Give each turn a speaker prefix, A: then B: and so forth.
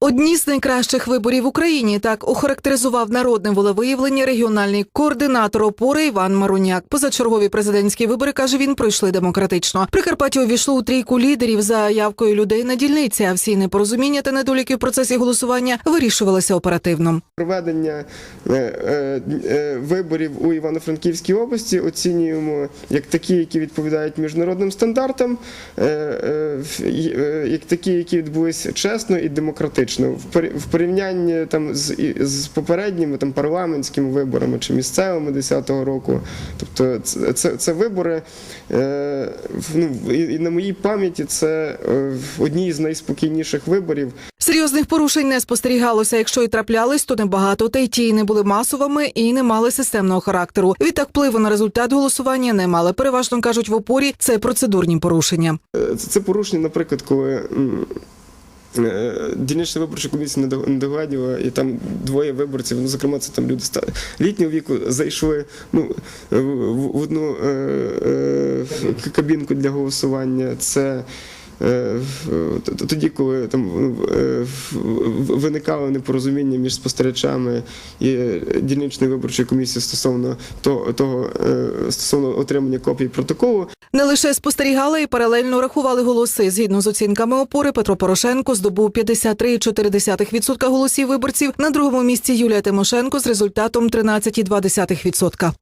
A: Одні з найкращих виборів в Україні так охарактеризував народне волевиявлення регіональний координатор опори Іван Маруняк. Позачергові президентські вибори каже він пройшли демократично. Прикарпаття увійшло у трійку лідерів за явкою людей на дільниці. А всі непорозуміння та недоліки в процесі голосування вирішувалися оперативно.
B: Проведення е, е, е, виборів у Івано-Франківській області оцінюємо як такі, які відповідають міжнародним стандартам, як такі, які відбулися чесно і демократично. В порі- В порівнянні там з, з попередніми там парламентськими виборами чи місцевими 10-го року. Тобто, це, це, це вибори, е, ну, і, і на моїй пам'яті це е, одні з найспокійніших виборів.
A: Серйозних порушень не спостерігалося. Якщо і траплялись, то небагато, та й ті не були масовими і не мали системного характеру. Відтак впливу на результат голосування не мали. Переважно кажуть в опорі це процедурні порушення.
B: Е, Це, порушення, наприклад, коли дільнична виборча комісія не до- не догладіла, і там двоє виборців, ну, зокрема, це там люди літнього віку, зайшли ну, в, одну е, е, кабінку для голосування. Це е, тоді, коли там е, виникало непорозуміння між спостерігачами і дільничною виборчою комісією стосовно того, того е, стосовно отримання копій протоколу,
A: Не лише спостерігали і паралельно рахували голоси. Згідно з оцінками опори, Петро Порошенко здобув 53,4% голосів виборців. На другому місці Юлія Тимошенко з результатом 13,2%.